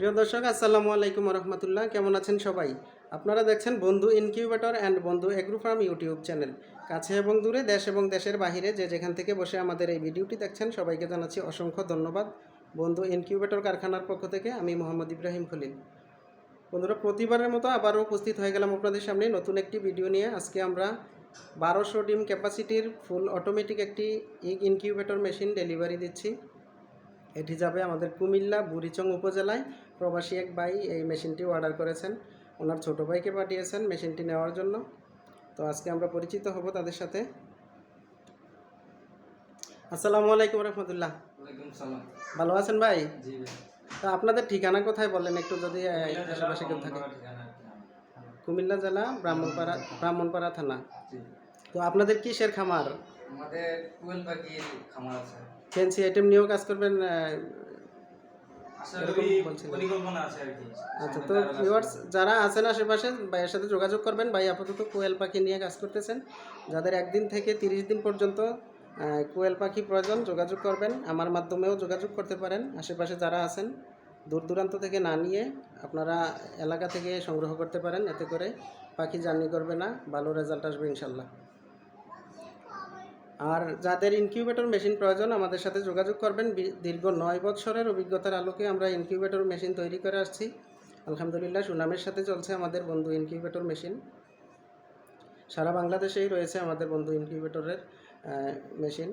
প্রিয় দর্শক, আসসালামু আলাইকুম রহমতুল্লাহ কেমন আছেন সবাই? আপনারা দেখছেন Bandhu incubator and Bandhu farm YouTube channel. কাছে এবং দূরে দেশ এবং দেশের বাহিরে যে যেখান থেকে বসে আমাদের এই ভিডিওটি দেখছেন, সবাইকে জানাচ্ছি অসংখ্য ধন্যবাদ। বন্ধু ইনকিউবেটর কারখানার পক্ষ থেকে আমি মোহাম্মদ ইব্রাহিম খলিল। বন্ধুরা, প্রতিবারের মতো আবারও উপস্থিত হয়ে গেলাম আপনাদের সামনে নতুন একটি ভিডিও নিয়ে। আজকে আমরা বারোশো ডিম ক্যাপাসিটির ফুল অটোমেটিক একটি ইনকিউবেটর মেশিন ডেলিভারি দিচ্ছি। এটি যাবে আমাদের কুমিল্লা বুড়িচং উপজেলায়। প্রবাসী এক ভাই এই মেশিনটি অর্ডার করেছেন। ওনার ছোট ভাইকে পাঠিয়েছেন মেশিনটি নেওয়ার জন্য। তো আজকে আমরা পরিচিত হব তাদের সাথে। আসসালামু আলাইকুম রহমতুল্লাহ। ভালো আছেন ভাই? তো আপনাদের ঠিকানা কোথায় বলেন? একটু যদি আশেপাশে কেউ থাকে। কুমিল্লা জেলা ব্রাহ্মণপাড়া ব্রাহ্মণপাড়া থানা। তো আপনাদের কিসের খামার? আমাদের কোয়েল পাখির খামার আছে। ফেন্সি আইটেম নিয়েও কাজ করবেন আচ্ছা তো ভিউয়ার্স যারা আছেন আশেপাশে ভাইয়ের সাথে যোগাযোগ করবেন। ভাই আপাতত কোয়েল পাখি নিয়ে কাজ করতেছেন। যাদের একদিন থেকে তিরিশ দিন পর্যন্ত কোয়েল পাখি প্রয়োজন যোগাযোগ করবেন। আমার মাধ্যমেও যোগাযোগ করতে পারেন। আশেপাশে যারা আছেন দূর দূরান্ত থেকে না নিয়ে আপনারা এলাকা থেকে সংগ্রহ করতে পারেন। এতে করে পাখি জার্নি করবে না। ভালো রেজাল্ট আসবে ইনশাল্লাহ। আর যাদের ইনকিউবেটর মেশিন প্রয়োজন, আমাদের সাথে যোগাযোগ করবেন। দীর্ঘ নয় বৎসরের অভিজ্ঞতার আলোকে আমরা ইনকিউবেটর মেশিন তৈরি করে আসছি। আলহামদুলিল্লাহ, সুনামের সাথে চলছে আমাদের বন্ধু ইনকিউবেটর মেশিন সারা বাংলাদেশেই রয়েছে আমাদের বন্ধু ইনকিউবেটরের মেশিন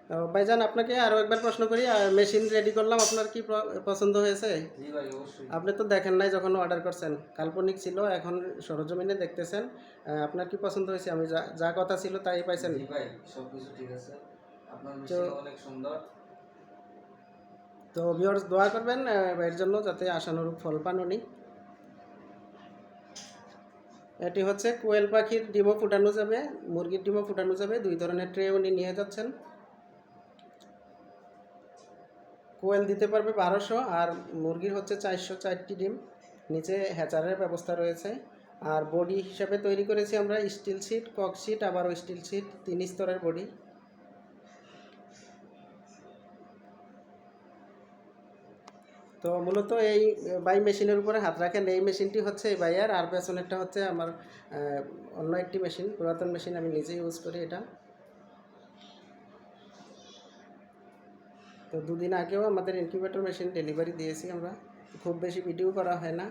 তো ভাইজান আপনাকে আরও একবার প্রশ্ন করি মেশিন রেডি করলাম আপনার কি পছন্দ হয়েছে? আপনি তো দেখেন নাই যখন অর্ডার করছেন কাল্পনিক ছিল এখন সরজমিনে দেখতেছেন আপনার কি পছন্দ হয়েছে? আমি যা যা কথা ছিল তাই পাইছেন। তো ভিউয়ার্স দোয়া করবেন এর জন্য যাতে আশানুরূপ ফল পান উনি। এটি হচ্ছে কোয়েল পাখির ডিমও ফুটানো যাবে মুরগির ডিমও ফুটানো যাবে দুই ধরনের ট্রে উনি নিয়ে যাচ্ছেন। কোয়েল দিতে পারবে বারোশো আর মুরগির হচ্ছে চারশো চারটি ডিম। নিচে হ্যাচারের ব্যবস্থা রয়েছে। আর বডি হিসাবে তৈরি করেছি আমরা স্টিল শিট কক শিট আবারও স্টিল শিট তিন স্তরের বডি। তো মূলত এই বাই মেশিনের উপরে হাত রাখেন। এই মেশিনটি হচ্ছে এই বাইয়ার আর পেছনেরটা হচ্ছে আমার অন্য একটি মেশিন, পুরাতন মেশিন। আমি নিজে ইউজ করি এটা। তো দুদিন আগেও আমাদের ইনকিউবেটর মেশিন ডেলিভারি দিয়েছি আমরা। খুব বেশি ভিডিও করা হয় না।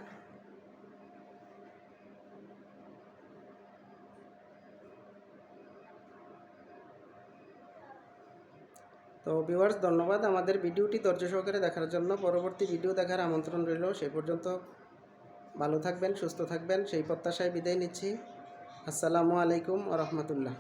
তো ভিউয়ার্স ধন্যবাদ আমাদের ভিডিওটি ধৈর্য সহকারে দেখার জন্য। পরবর্তী ভিডিও দেখার আমন্ত্রণ রইল। সেই পর্যন্ত ভালো থাকবেন, সুস্থ থাকবেন। সেই প্রত্যাশায় বিদায় নিচ্ছি। আসসালামু আলাইকুম ও রহমতুল্লাহ।